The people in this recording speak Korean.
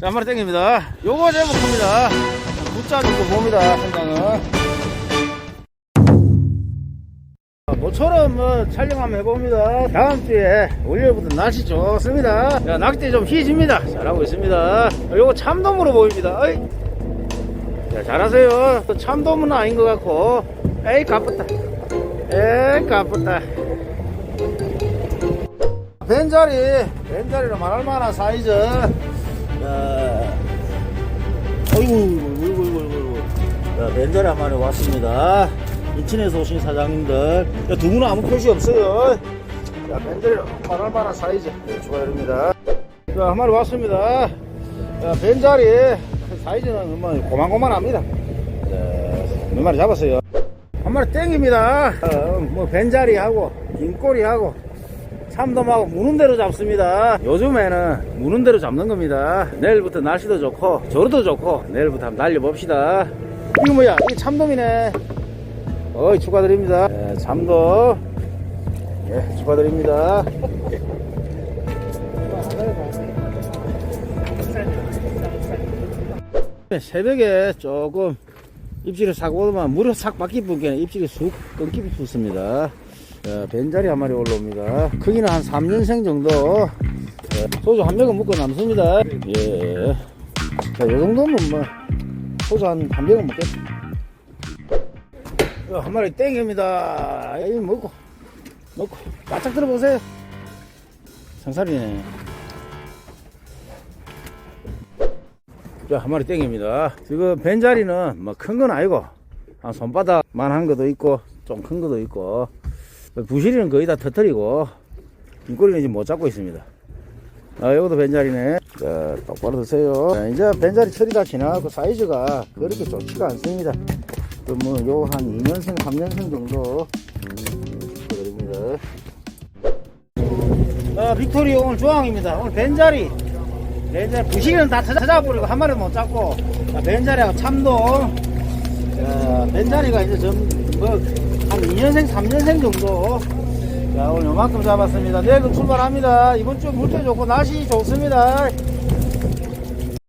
자, 한 마리 땡깁니다. 요거 제목 큽니다. 붓자 정도 봅니다, 현장은. 모처럼 뭐 촬영 한번 해봅니다. 다음 주에 월요일부터 날씨 좋습니다. 자, 낙지 좀 희집니다. 잘하고 있습니다. 요거 참돔으로 보입니다. 어이. 자, 잘하세요. 또 참돔은 아닌 것 같고. 에이, 가쁘다. 에이, 가쁘다. 벤자리, 벤자리로 말할 만한 사이즈. 자, 어이구, 어이구, 어이구, 어이구. 자, 벤자리 한 마리 왔습니다. 인천에서 오신 사장님들. 야, 두 분은 아무 표시 없어요. 자, 벤자리로 말할 만한 사이즈. 네, 축하드립니다. 자, 한 마리 왔습니다. 자, 벤자리 사이즈는 뭐 고만고만합니다. 자, 몇 마리 잡았어요. 한 마리 땡깁니다. 어, 뭐 벤자리하고 긴꼬리하고 참돔하고 무는 대로 잡습니다. 요즘에는 무는 대로 잡는 겁니다. 내일부터 날씨도 좋고 저로도 좋고 내일부터 한번 날려봅시다. 이거 뭐야? 이게 참돔이네. 어이 축하드립니다. 네, 참돔. 예, 축하드립니다. 네, 새벽에 조금 입질을 사고 오면 물을 싹 바퀴 분게 입질이 쑥 끊기 붙습니다. 자, 벤자리 한 마리 올라옵니다. 크기는 한 3년생 정도. 자, 소주 한 병은 먹고 남습니다. 예. 자, 요 정도면 뭐, 소주 한, 한 병은 먹겠다. 자, 한 마리 땡깁니다. 이 먹고, 먹고, 바짝 들어보세요. 상살이네. 자, 한 마리 땡깁니다. 지금 벤자리는 뭐 큰 건 아니고, 한 손바닥만 한 것도 있고, 좀 큰 것도 있고, 부실이는 거의 다 터뜨리고, 긴꼬리는 지금 못 잡고 있습니다. 아, 요것도 벤자리네. 자, 똑바로 드세요. 자, 이제 벤자리 철이 다 지나가고 사이즈가 그렇게 좋지가 않습니다. 그 뭐, 요한 2년생, 3년생 정도. 음, 축하드립니다. 아, 빅토리 오늘 조항입니다. 오늘 벤자리. 벤자리 부시기는 다 찾아- 찾아버리고 한 마리 못 잡고 자, 벤자리하고 참돔 자, 벤자리가 이제 좀뭐한 2년생 3년생 정도. 자 오늘 요만큼 잡았습니다. 내일 출발합니다. 이번 주 물때 좋고 날씨 좋습니다